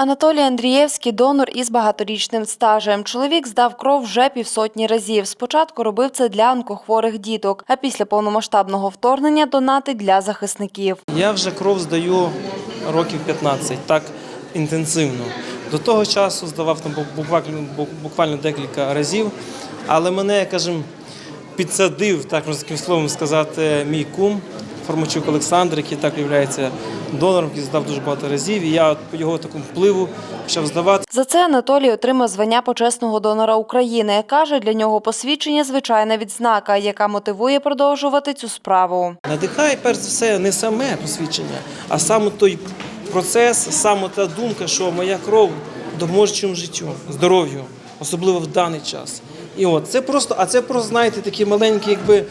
Анатолій Андрієвський – донор із багаторічним стажем. Чоловік здав кров вже півсотні разів. Спочатку робив це для онкохворих діток, а після повномасштабного вторгнення донатить для захисників. Я вже кров здаю років 15, так інтенсивно. До того часу здавав там буквально, декілька разів, але мене, кажем, підсадив, так можна таким словом сказати, мій кум Формачук Олександр, який так є донором, який здав дуже багато разів. І я по його такому впливу почав здавати. За це Анатолій отримав звання почесного донора України. Каже, для нього посвідчення – звичайна відзнака, яка мотивує продовжувати цю справу. Надихає перш за все не саме посвідчення, а саме той процес, саме та думка, що моя кров допоможе життю, здоров'ю, особливо в даний час. І от це просто, а це просто, знаєте, такий маленький, якби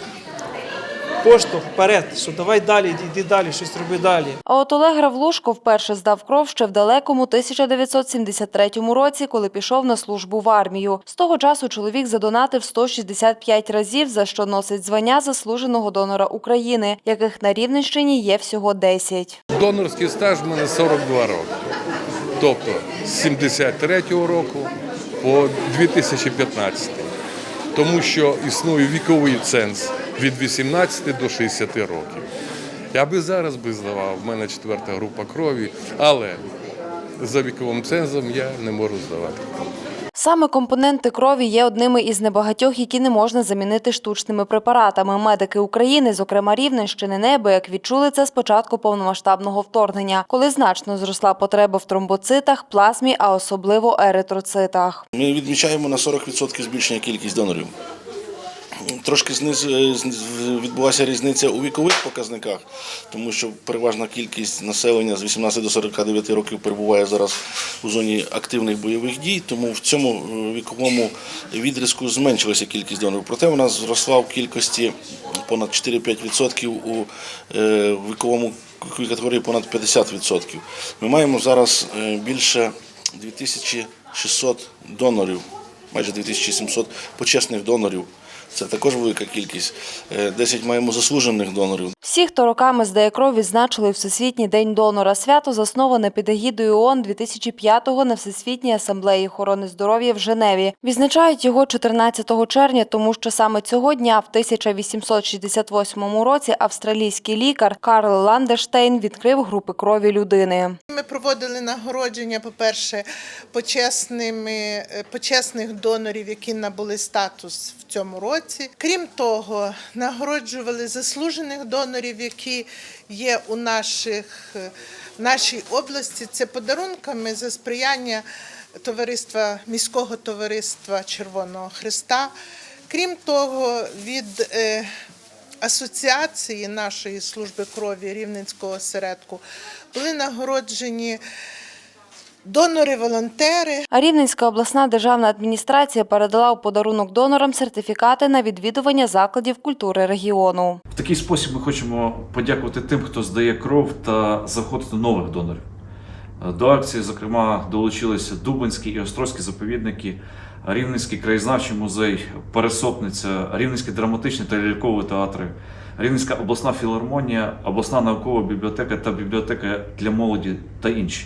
поштовх вперед, що давай далі, йди далі, щось роби далі. А от Олег Гравлушко вперше здав кров ще в далекому 1973 році, коли пішов на службу в армію. З того часу чоловік задонатив 165 разів, за що носить звання заслуженого донора України, яких на Рівненщині є всього 10. Донорський стаж в мене 42 роки. Тобто з 73-го року по 2015. Тому що існує віковий ценз від 18 до 60 років. Я би зараз би здавав, в мене четверта група крові, але за віковим цензом я не можу здавати. Саме компоненти крові є одними із небагатьох, які не можна замінити штучними препаратами. Медики України, зокрема Рівненщини, неабияк відчули це з початку повномасштабного вторгнення, коли значно зросла потреба в тромбоцитах, плазмі, а особливо еритроцитах. Ми відмічаємо на 40% збільшення кількість донорів. Трошки зниз, зниз- відбулася різниця у вікових показниках, тому що переважна кількість населення з 18 до 49 років перебуває зараз у зоні активних бойових дій, тому в цьому е, віковому відрізку зменшилася кількість донорів. Проте вона зросла в кількості понад 4-5% у е, віковому категорії понад 50%. Ми маємо зараз е, більше 2600 донорів, майже 2700 почесних донорів. Це також велика кількість. Е, 10 маємо заслужених донорів. Всі, хто роками здає кров, відзначили Всесвітній день донора. Свято засноване під егідою ООН 2005-го на Всесвітній асамблеї охорони здоров'я в Женеві. Відзначають його 14 червня, тому що саме цього дня, в 1868 році, австралійський лікар Карл Ландерштейн відкрив групи крові людини. Ми проводили нагородження, по-перше, почесними, е, почесних донорів, які набули статус в цьому році. Крім того, нагороджували заслужених донорів, які є у наших, е, нашій області. Це подарунками за сприяння товариства міського товариства Червоного Христа. Крім того, від е, асоціації нашої служби крові Рівненського осередку були нагороджені донори-волонтери. А Рівненська обласна державна адміністрація передала у подарунок донорам сертифікати на відвідування закладів культури регіону. В такий спосіб ми хочемо подякувати тим, хто здає кров та заходити нових донорів. До акції, зокрема, долучилися Дубинський і Острозький заповідники, Рівненський краєзнавчий музей, Пересопниця, Рівненський драматичний та ляльковий театри, Рівненська обласна філармонія, обласна наукова бібліотека та бібліотека для молоді та інші.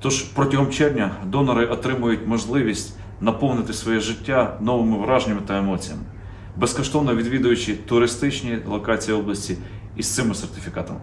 Тож протягом червня донори отримують можливість наповнити своє життя новими враженнями та емоціями, безкоштовно відвідуючи туристичні локації області із цими сертифікатами.